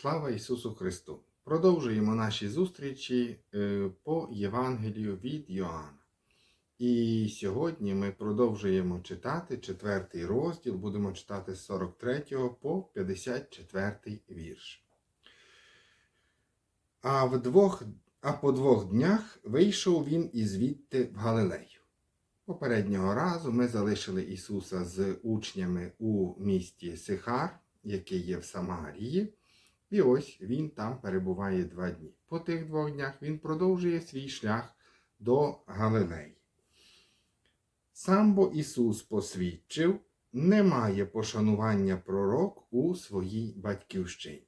Слава Ісусу Христу! Продовжуємо наші зустрічі е, по Євангелію від Йоанна. І сьогодні ми продовжуємо читати четвертий розділ, будемо читати з 43 по 54 вірш. А, вдвох, а по двох днях вийшов він і звідти в Галилею. Попереднього разу ми залишили Ісуса з учнями у місті Сихар, яке є в Самарії. І ось він там перебуває два дні. По тих двох днях він продовжує свій шлях до Галилеї. Сам бо Ісус посвідчив, немає пошанування пророк у своїй батьківщині.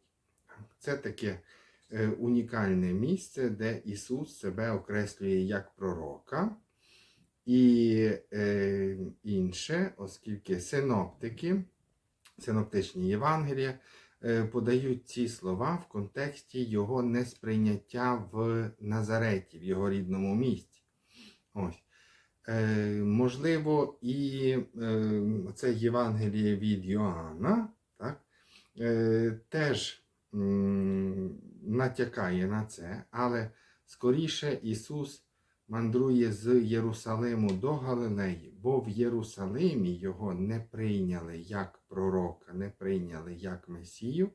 Це таке е, унікальне місце, де Ісус себе окреслює як пророка. І е, інше, оскільки синоптики, синоптичні Євангелія подають ці слова в контексті його несприйняття в Назареті, в його рідному місті. Ось. Е, можливо, і е, це Євангеліє від Йоанна так, е, теж м, натякає на це, але скоріше Ісус мандрує з Єрусалиму до Галилеї, бо в Єрусалимі його не прийняли як пророка, не прийняли як Месію.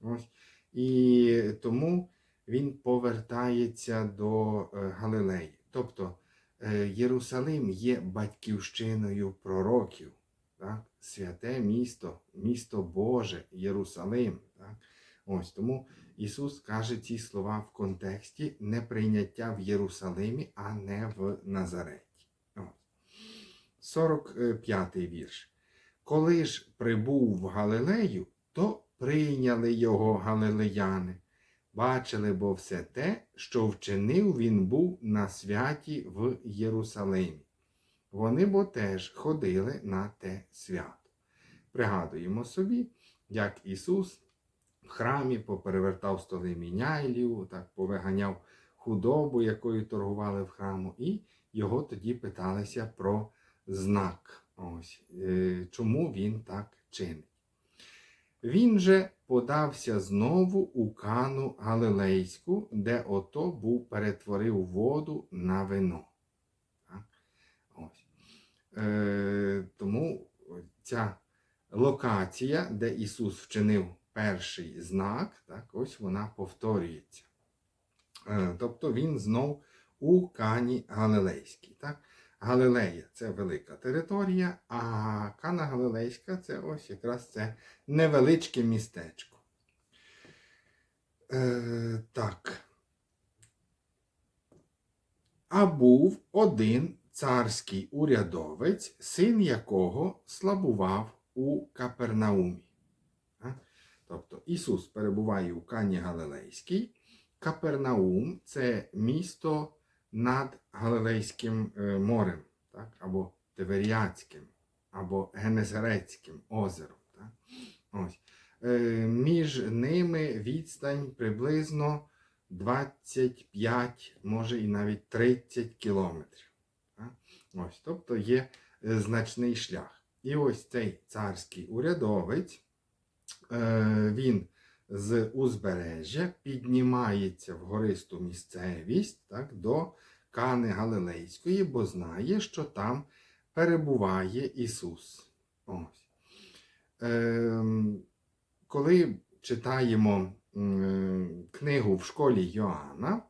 Ось. І тому він повертається до е, Галилеї. Тобто е, Єрусалим є батьківщиною пророків. Так? Святе місто, місто Боже, Єрусалим. Так? Ось тому Ісус каже ці слова в контексті неприйняття в Єрусалимі, а не в Назареті. Ось. 45-й вірш. Коли ж прибув в Галилею, то прийняли його галилеяни. Бачили бо все те, що вчинив він був на святі в Єрусалимі. Вони бо теж ходили на те свято. Пригадуємо собі, як Ісус в храмі поперевертав столи міняйлів, так повиганяв худобу, якою торгували в храму, і його тоді питалися про знак. Ось, е, чому він так чинить. Він же подався знову у Кану Галилейську, де ото був перетворив воду на вино. Так? Ось. Е, тому ця локація, де Ісус вчинив перший знак, так, ось вона повторюється. Е, тобто він знов у Кані Галилейській. Так? Галилея це велика територія, а Кана Галилейська це ось якраз це невеличке містечко. Е, так. А був один царський урядовець, син якого слабував у Капернаумі. Тобто Ісус перебуває у Кані Галилейській. Капернаум це місто над Галилейським е, морем, так? або Тиверіатським, або Генезарецьким озером. Так? Ось. Е, Між ними відстань приблизно 25, може і навіть 30 кілометрів. Так? Ось, тобто є е, значний шлях. І ось цей царський урядовець, він з узбережжя піднімається в гористу місцевість так, до Кани Галилейської, бо знає, що там перебуває Ісус. Ось. Е, коли читаємо книгу в школі Йоанна,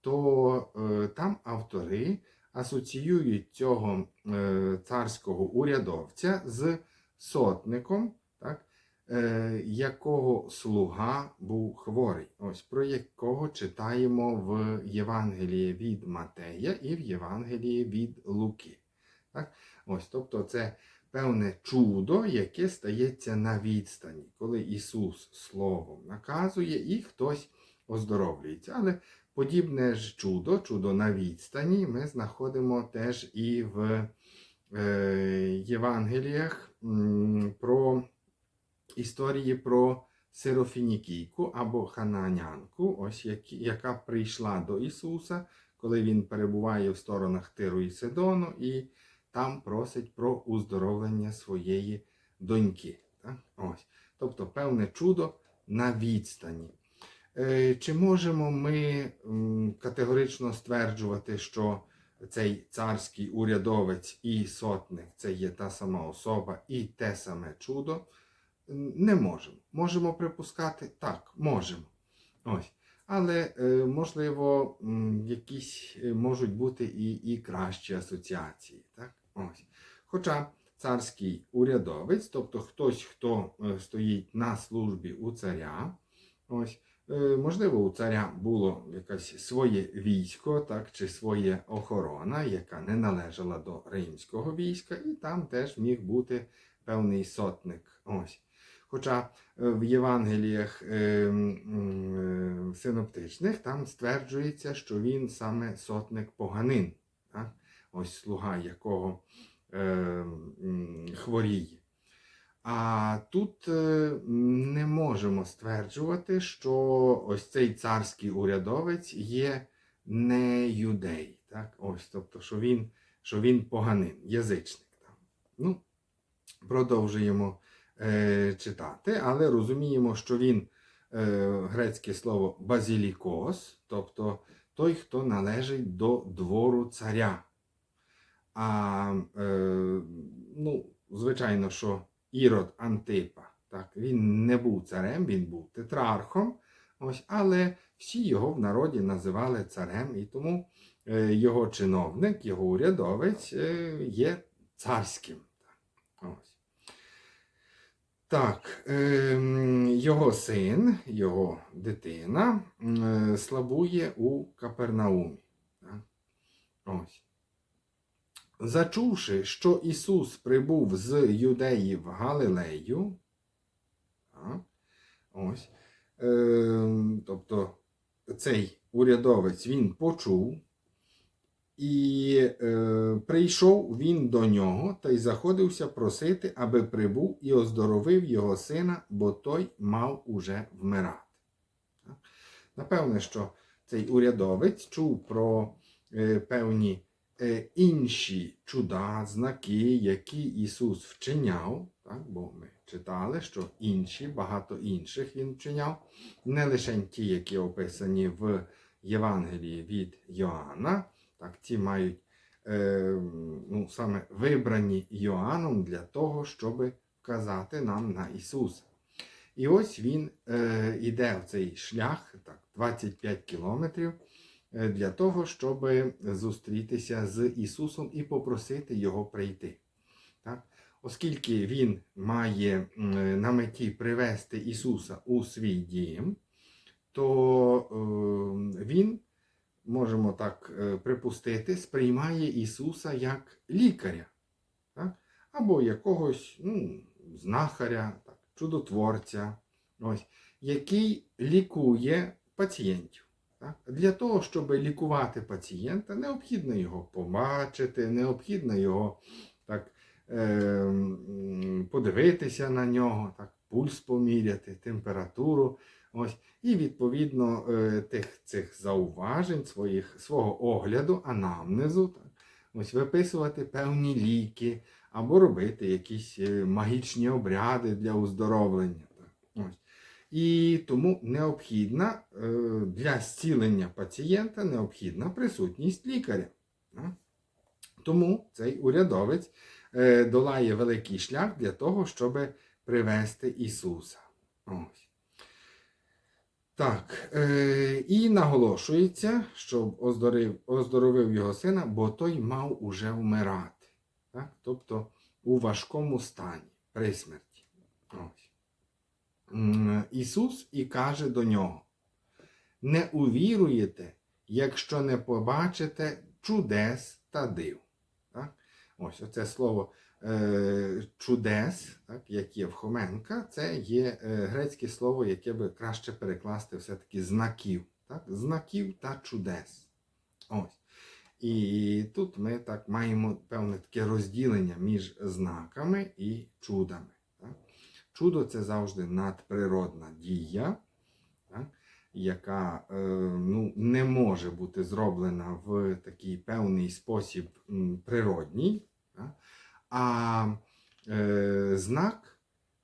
то е, там автори асоціюють цього е, царського урядовця з сотником. Е, якого слуга був хворий, ось про якого читаємо в Євангелії від Матея і в Євангелії від Луки. Так? Ось, Тобто це певне чудо, яке стається на відстані, коли Ісус Словом наказує і хтось оздоровлюється. Але подібне ж чудо, чудо на відстані, ми знаходимо теж і в е, Євангеліях про історії про Сирофінікійку або Хананянку, ось які, яка прийшла до Ісуса, коли Він перебуває в сторонах Тиру і Сидону, і там просить про уздоровлення своєї доньки. Так? Ось. Тобто певне чудо на відстані. Е, Чи можемо ми категорично стверджувати, що цей царський урядовець і сотник це є та сама особа і те саме чудо? Не можемо. Можемо припускати? Так, можемо. Ось. Але, е, можливо, якісь е, можуть бути і, і кращі асоціації. Так? Ось. Хоча царський урядовець, тобто хтось, хто е, стоїть на службі у царя, ось, можливо, у царя було якесь своє військо, так, чи своє охорона, яка не належала до римського війська, і там теж міг бути певний сотник. Ось. Хоча е, в Євангеліях е, е, синоптичних там стверджується, що він саме сотник поганин, так? ось слуга якого хворіє. А тут не можемо стверджувати, що ось цей царський урядовець є не юдей. Так? Ось, тобто, що він, що він поганин, язичник. Ну, продовжуємо читати, але розуміємо, що він е, грецьке слово базілікос, тобто той, хто належить до двору царя. А е, ну, звичайно, що Ірод Антипа, так, він не був царем, він був тетрархом, ось, але всі його в народі називали царем, і тому е, його чиновник, його урядовець е, є царським. Так, ем, його син, його дитина е, слабує у Капернаумі. Ось. Зачувши, що Ісус прибув з Юдеї в Галилею, ось, ем, тобто цей урядовець він почув, і е, прийшов він до нього та й заходився просити, аби прибув і оздоровив його сина, бо той мав уже вмирати. Напевне, що цей урядовець чув про е, певні е, інші чуда, знаки, які Ісус вчиняв, так? бо ми читали, що інші, багато інших Він вчиняв, не лише ті, які описані в Євангелії від Йоанна. Так, ці мають е, ну, саме вибрані Йоанном для того, щоб вказати нам на Ісуса. І ось він е, іде в цей шлях, так, 25 кілометрів, е, для того, щоб зустрітися з Ісусом і попросити Його прийти. Так? Оскільки Він має на меті привести Ісуса у свій дім, то е, Він можемо так е, припустити, сприймає Ісуса як лікаря, так? або якогось ну, знахаря, так, чудотворця, ось, який лікує пацієнтів. Так? Для того, щоб лікувати пацієнта, необхідно його побачити, необхідно його так, е, подивитися на нього, так, пульс поміряти, температуру. Ось, і відповідно е, тих цих зауважень, своїх, свого огляду, анамнезу, так, ось виписувати певні ліки або робити якісь е, магічні обряди для оздоровлення. Так, ось. І тому необхідна е, для зцілення пацієнта необхідна присутність лікаря. так. Тому цей урядовець долає великий шлях для того, щоб привести Ісуса. Ось. Так, е, і наголошується, щоб оздорив, оздоровив його сина, бо той мав уже вмирати. Так? Тобто у важкому стані при смерті. Ось. Ісус і каже до нього: не увіруєте, якщо не побачите чудес та див. Так? Ось оце слово чудес, так, як є в Хоменка, це є е, грецьке слово, яке би краще перекласти все-таки знаків. Так? Знаків та чудес. Ось. І тут ми так маємо певне таке розділення між знаками і чудами. Так? Чудо це завжди надприродна дія, так? яка е, ну, не може бути зроблена в такий певний спосіб природній. Так? А е, знак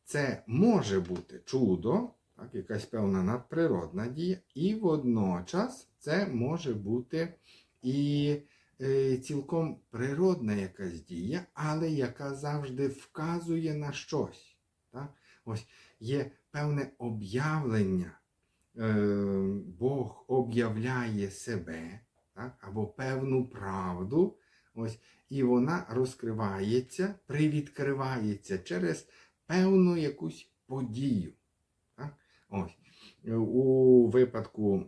це може бути чудо, так, якась певна надприродна дія, і водночас це може бути і е, цілком природна якась дія, але яка завжди вказує на щось. Так? Ось є певне об'явлення. Е, Бог об'являє себе так? або певну правду, ось, і вона розкривається, привідкривається через певну якусь подію. Так? Ось. У випадку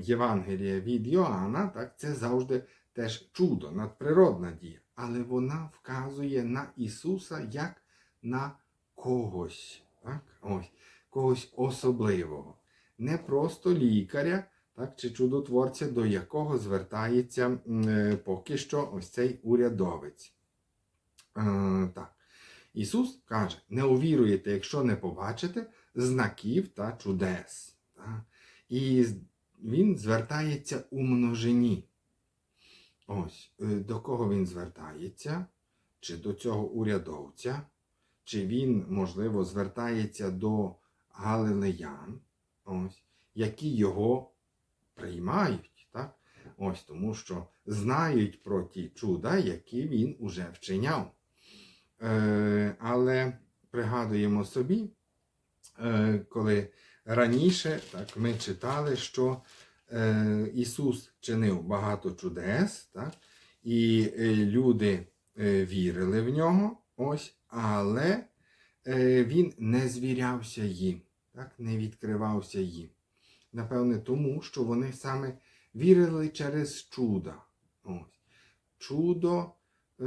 Євангелія від Йоанна, так, це завжди теж чудо, надприродна дія. Але вона вказує на Ісуса як на когось. Так? Ось, когось особливого. Не просто лікаря, так, чи чудотворця, до якого звертається е, поки що ось цей урядовець. Так. Ісус каже: не увіруєте, якщо не побачите знаків та чудес. Так? І Він звертається у множині. Ось, е, до кого він звертається? Чи до цього урядовця? Чи він, можливо, звертається до галилеян, ось, які його приймають, так? Ось тому що знають про ті чуда, які він уже вчиняв. Е, але пригадуємо собі, е, коли раніше так, ми читали, що е, Ісус чинив багато чудес, так, і е, люди е, вірили в нього, ось, але е, він не звірявся їм, так, не відкривався їм. Напевне, тому що вони саме вірили через чуда. Чудо е,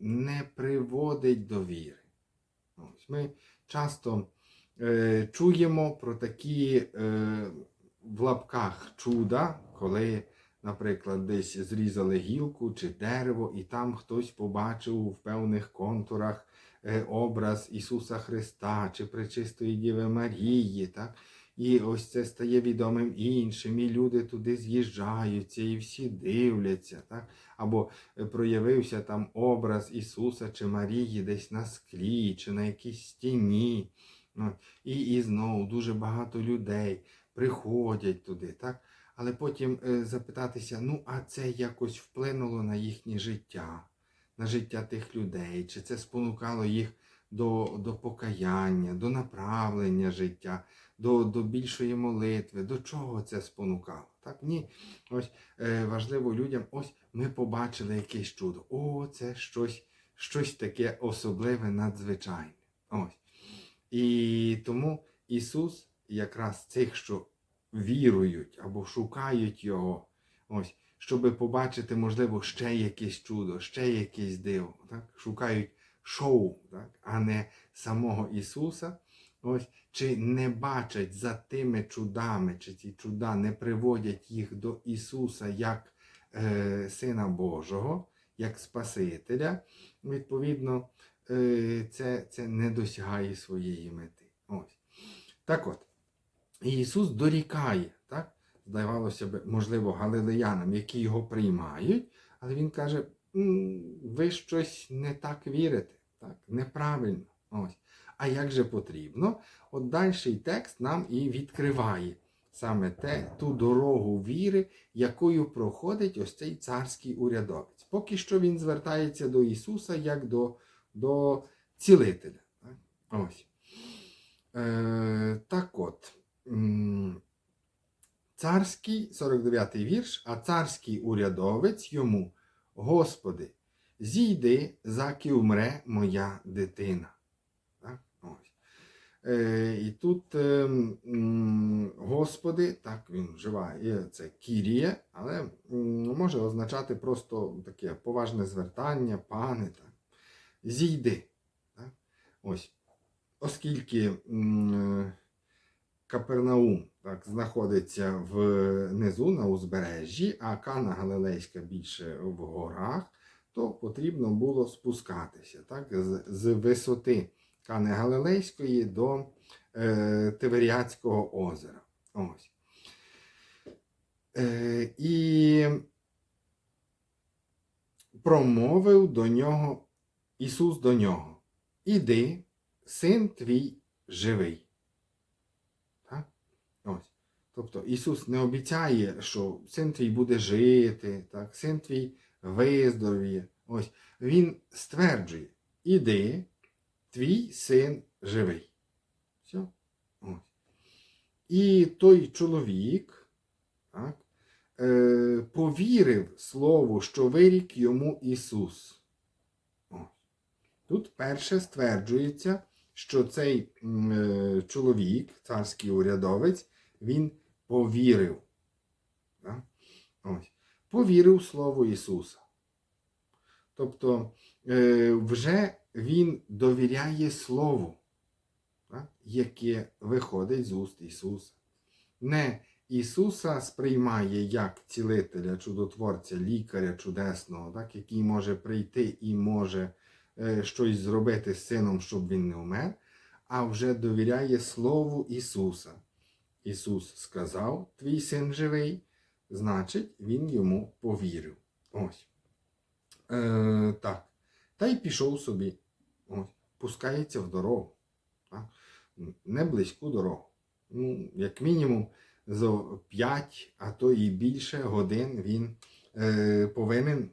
не приводить до віри. Ось. Ми часто е, чуємо про такі е, в лапках чуда, коли, наприклад, десь зрізали гілку чи дерево, і там хтось побачив в певних контурах е, образ Ісуса Христа чи Пречистої Діви Марії. Так? І ось це стає відомим іншим, і люди туди з'їжджаються, і всі дивляться. Так? Або е, проявився там образ Ісуса чи Марії десь на склі, чи на якійсь стіні. І, і знову дуже багато людей приходять туди. Так? Але потім е, запитатися, ну, а це якось вплинуло на їхнє життя, на життя тих людей, чи це спонукало їх до, до покаяння, до направлення життя, до, до більшої молитви, до чого це спонукало? Так? Ні. Ось е, важливо людям, ось ми побачили якесь чудо. О, це щось, щось таке особливе, надзвичайне. Ось. І тому Ісус якраз цих, що вірують або шукають Його, ось, щоб побачити, можливо, ще якесь чудо, ще якесь диво. Так? Шукають шоу, так? а не самого Ісуса. Ось, чи не бачать за тими чудами, чи ці чуда не приводять їх до Ісуса як е, Сина Божого, як Спасителя, відповідно, е, це, це не досягає своєї мети. Ось. Так от, Ісус дорікає, так? здавалося б, можливо, галилеянам, які його приймають, але Він каже, ви щось не так вірите, так? неправильно. Ось. А як же потрібно? От дальший текст нам і відкриває саме те, ту дорогу віри, якою проходить ось цей царський урядовець. Поки що він звертається до Ісуса як до, до цілителя. Ось. Е, так от. Царський, 49-й вірш, а царський урядовець йому, Господи, зійди, заки умре моя дитина. Е, і тут е, м, Господи, так він вживає це Кіріє, але м, може означати просто таке поважне звертання, пане. Так? Зійди. Так? Ось. Оскільки Капернаум так, знаходиться внизу на узбережжі, а Кана Галилейська більше в горах, то потрібно було спускатися так, з, з висоти Кани Галилейської до е, Тиверіатського озера. Ось. Е, і промовив до нього Ісус до нього: Іди, син твій живий. Ось. Тобто Ісус не обіцяє, що син твій буде жити, так, син твій виздоровіє. Ось. Він стверджує: іди, твій син живий. Все. І той чоловік так, е, повірив слову, що вирік йому Ісус. Ось. Тут перше стверджується, що цей е, чоловік, царський урядовець, він повірив. Так? Ось. Повірив Слову Ісуса. Тобто е, вже він довіряє Слову, яке виходить з уст Ісуса. Не Ісуса сприймає як цілителя, чудотворця, лікаря чудесного, так? який може прийти і може е, щось зробити з сином, щоб він не вмер, а вже довіряє Слову Ісуса. Ісус сказав, твій син живий, значить, він йому повірив. Ось. Е, так. Та й пішов собі. Ось. Пускається в дорогу. Так? Не близьку дорогу. Ну, як мінімум, за 5, а то і більше годин він е, повинен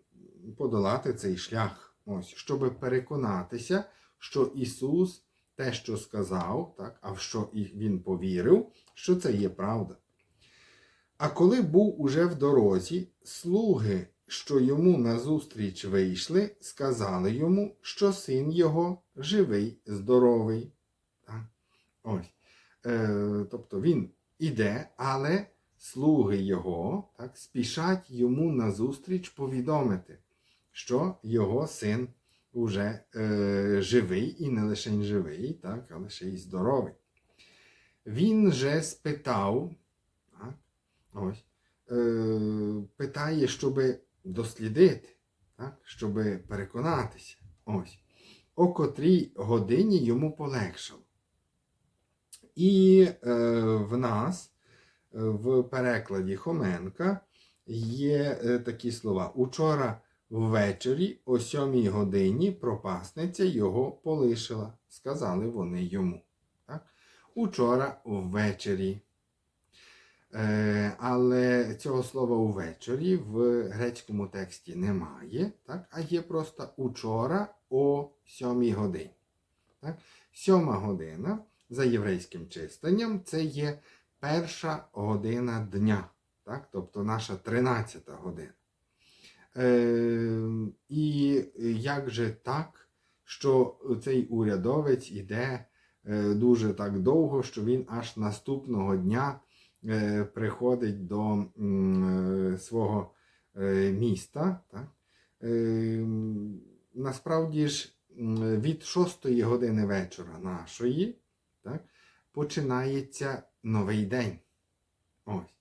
подолати цей шлях. Ось, щоб переконатися, що Ісус те, що сказав, так, а в що він повірив, що це є правда. А коли був уже в дорозі, слуги, що йому назустріч вийшли, сказали йому, що син його живий, здоровий. Ось. Е, тобто він іде, але слуги його так, спішать йому назустріч повідомити, що його син уже е, живий і не лише живий, так, але ще й здоровий. Він же спитав, так, ось, е, питає, щоб дослідити, так, щоб переконатися, ось, о котрій годині йому полегшало. І е, в нас е, в перекладі Хоменка є е, такі слова. Учора ввечері о сьомій годині пропасниця його полишила, сказали вони йому. Так? Учора ввечері. Е, але цього слова увечері в грецькому тексті немає, так? а є просто учора о сьомій годині. Так? Сьома година за єврейським чистенням це є перша година дня, так? тобто наша 13 година. Е, і як же так, що цей урядовець іде е, дуже так довго, що він аж наступного дня приходить до е, свого е, міста. Так? Е, насправді ж від 6 години вечора нашої так, починається новий день. Ось.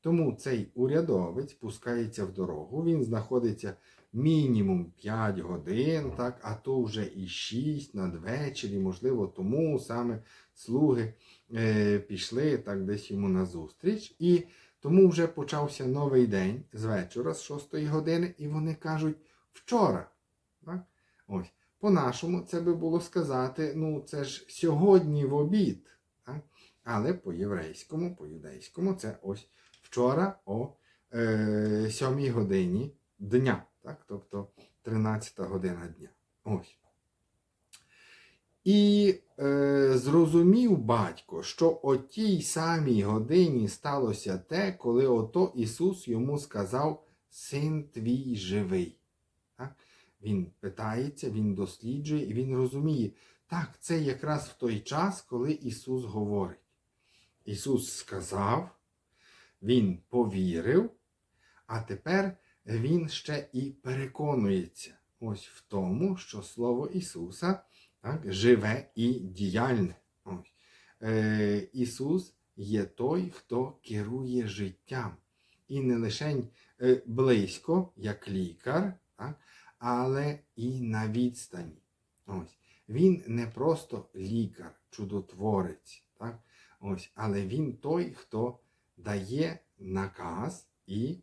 Тому цей урядовець пускається в дорогу, він знаходиться мінімум 5 годин, так, а то вже і 6 надвечері, можливо, тому саме слуги е, пішли так десь йому назустріч. І тому вже почався новий день з вечора, з 6 години, і вони кажуть вчора. Так? Ось. По-нашому це би було сказати, ну це ж сьогодні в обід. Так? Але по-єврейському, по-юдейському це ось вчора о е, 7 годині дня, так? тобто 13 година дня. Ось. І е, зрозумів батько, що о тій самій годині сталося те, коли ото Ісус йому сказав: Син твій живий. Так? Він питається, він досліджує і він розуміє, так, це якраз в той час, коли Ісус говорить. Ісус сказав, Він повірив, а тепер Він ще і переконується ось в тому, що Слово Ісуса так, живе і діяльне. Ось. Е, Ісус є той, хто керує життям. І не лише е, близько, як лікар, так, але і на відстані. Ось. Він не просто лікар, чудотворець, так? Ось, але він той, хто дає наказ і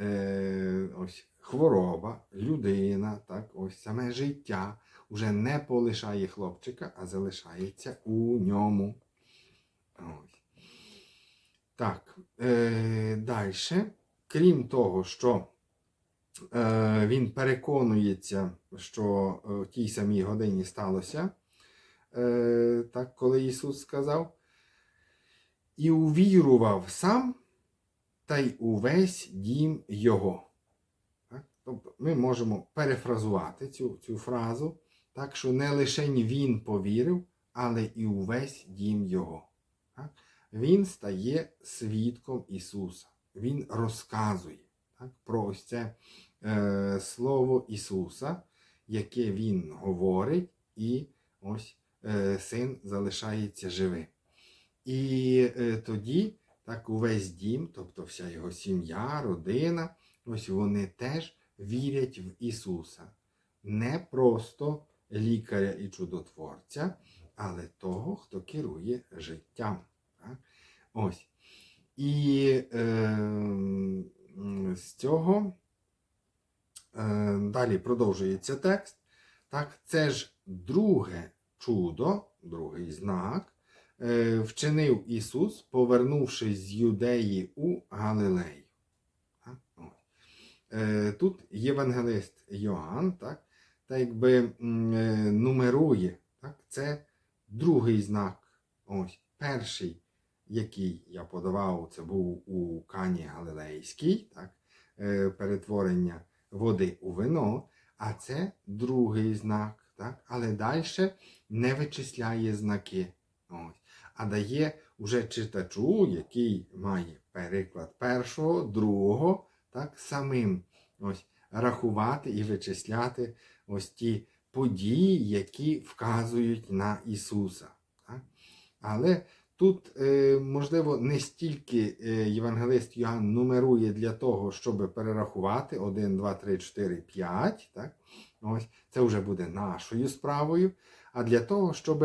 е, ось, хвороба, людина, так, ось саме життя вже не полишає хлопчика, а залишається у ньому. Ось. Так, е, далі. Крім того, що е, він переконується, що е, в тій самій годині сталося, е, так, коли Ісус сказав, і увірував сам та й увесь дім Його. Тобто ми можемо перефразувати цю, цю фразу, так що не лише він повірив, але і увесь дім Його. Так? Він стає свідком Ісуса. Він розказує так, про ось це е, Слово Ісуса, яке Він говорить, і ось е, син залишається живим. І е, тоді так увесь дім, тобто вся його сім'я, родина, ось вони теж вірять в Ісуса. Не просто лікаря і чудотворця, але того, хто керує життям. Так? Ось. І е, з цього е, далі продовжується текст. Так, це ж друге чудо, другий знак, е, вчинив Ісус, повернувшись з Юдеї у Галилею. Так. Е, Тут євангелист Йоанн, так, та якби е, нумерує. Так, це другий знак. Ось, перший який я подавав, це був у Кані Галилейській, так, е, перетворення води у вино, а це другий знак, так, але далі не вичисляє знаки. Ось, а дає уже читачу, який має переклад першого, другого, так, самим ось, рахувати і вичисляти ось ті події, які вказують на Ісуса. Але Тут, е, можливо, не стільки е, євангелист Йоанн нумерує для того, щоб перерахувати 1, 2, 3, 4, 5. Так? Ось, Це вже буде нашою справою. А для того, щоб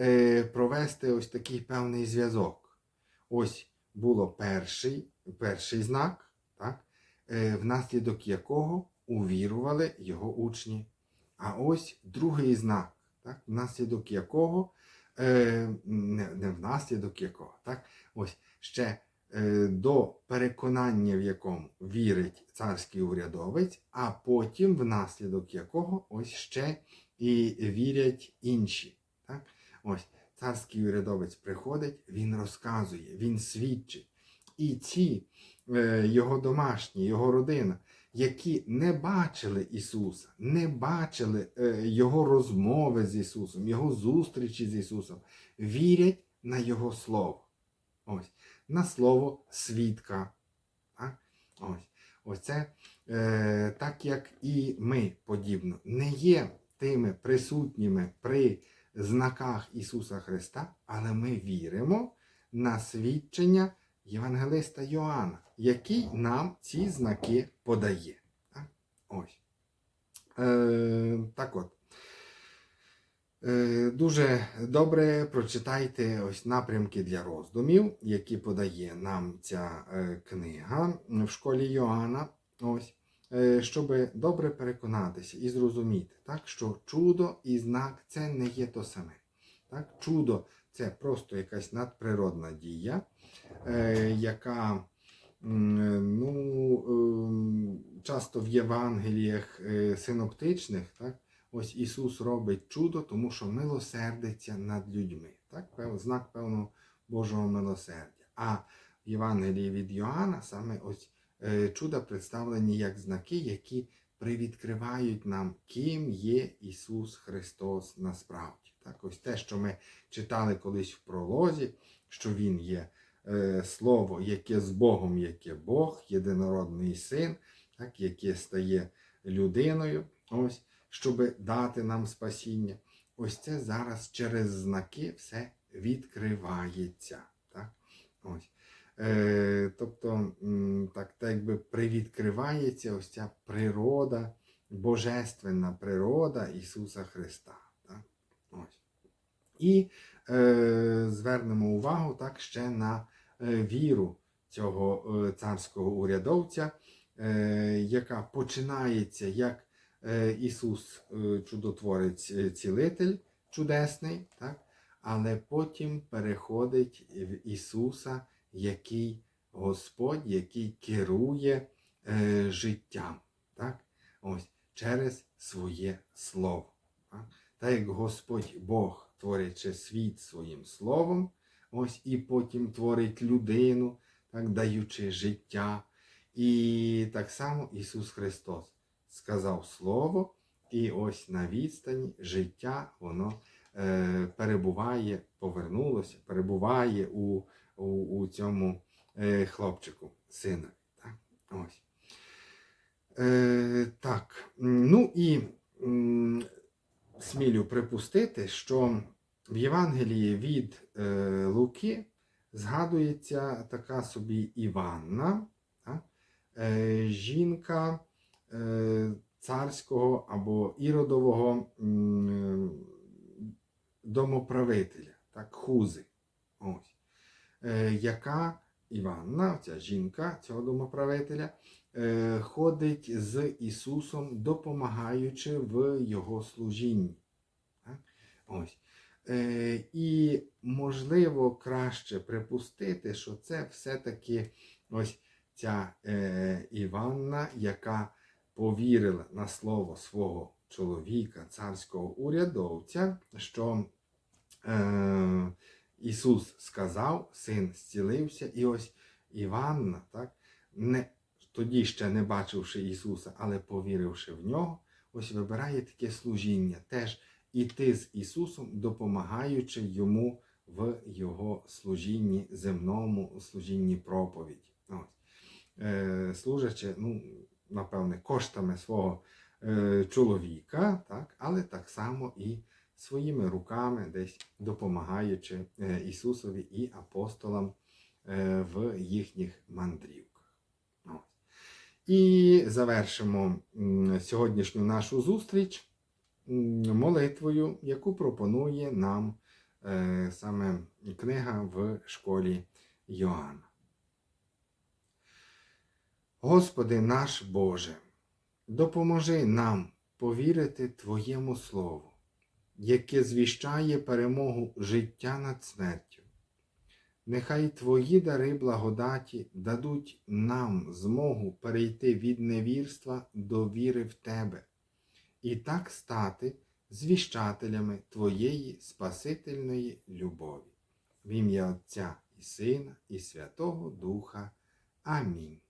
е, провести ось такий певний зв'язок. Ось було перший перший знак, так? внаслідок якого увірували його учні. А ось другий знак, так? внаслідок якого е, не, не внаслідок якого. Так? Ось ще е, до переконання, в якому вірить царський урядовець, а потім внаслідок якого ось ще і вірять інші. Так? Ось Царський урядовець приходить, він розказує, він свідчить. І ці е, його домашні, його родина, які не бачили Ісуса, не бачили е, Його розмови з Ісусом, Його зустрічі з Ісусом, вірять на Його Слово. Ось, на слово свідка. Так? Ось. Ось це е, так як і ми подібно, не є тими присутніми при знаках Ісуса Христа, але ми віримо на свідчення Євангелиста Йоанна, який нам ці знаки подає. Так, Ось. Е, так от. Е, Дуже добре прочитайте ось напрямки для роздумів, які подає нам ця е, книга в школі Йоанна. Ось. Е, щоб добре переконатися і зрозуміти, так, що чудо і знак це не є то саме. Так? Чудо це просто якась надприродна дія, е, яка ну, е, часто в Євангеліях е, синоптичних, так, ось Ісус робить чудо, тому що милосердиться над людьми. Так? Знак певного Божого милосердя. А в Євангелії від Йоанна саме ось е, чуда представлені як знаки, які привідкривають нам, ким є Ісус Христос насправді. Так, ось те, що ми читали колись в пролозі, що Він є е, Слово, яке з Богом, яке Бог, єдинородний син, так, яке стає людиною, ось, щоб дати нам спасіння. Ось це зараз через знаки все відкривається. Так? Ось. Е, тобто, так, так якби привідкривається ось ця природа, божественна природа Ісуса Христа. Так? Ось. І е, звернемо увагу так, ще на е, віру цього е, царського урядовця, е, яка починається як е, Ісус е, чудотворець е, цілитель чудесний, так? але потім переходить в Ісуса який Господь, який керує е, життям. Так? Ось, через своє слово. Так? Та як Господь Бог, творячи світ своїм словом, ось і потім творить людину, так, даючи життя. І так само Ісус Христос сказав Слово, і ось на відстані життя воно е, перебуває, повернулося, перебуває у, у, у цьому е, хлопчику, сина. Так? Ось. Е, так. Ну і смілю припустити, що в Євангелії від е, Луки згадується така собі Іванна, так? е, жінка е, царського або іродового м, домоправителя, так, хузи. Ось. Е, яка Іванна, ця жінка цього домоправителя, е, ходить з Ісусом, допомагаючи в Його служінні. Так? Ось. Е, і можливо краще припустити, що це все-таки ось ця е, Іванна, яка повірила на слово свого чоловіка, царського урядовця, що е, Ісус сказав, син зцілився, і ось Іванна, так, не, тоді ще не бачивши Ісуса, але повіривши в нього, ось вибирає таке служіння, теж іти з Ісусом, допомагаючи йому в Його служінні земному, служінні проповіді. Е, служачи, ну, напевне, коштами свого е, чоловіка, так, але так само і своїми руками, десь допомагаючи е, Ісусові і апостолам в їхніх мандрівках. І завершимо сьогоднішню нашу зустріч молитвою, яку пропонує нам е, саме книга в школі Йоанна. Господи наш Боже, допоможи нам повірити Твоєму Слову, яке звіщає перемогу життя над смертю. Нехай Твої дари благодаті дадуть нам змогу перейти від невірства до віри в Тебе і так стати звіщателями Твоєї Спасительної любові. В ім'я Отця і Сина, і Святого Духа. Амінь.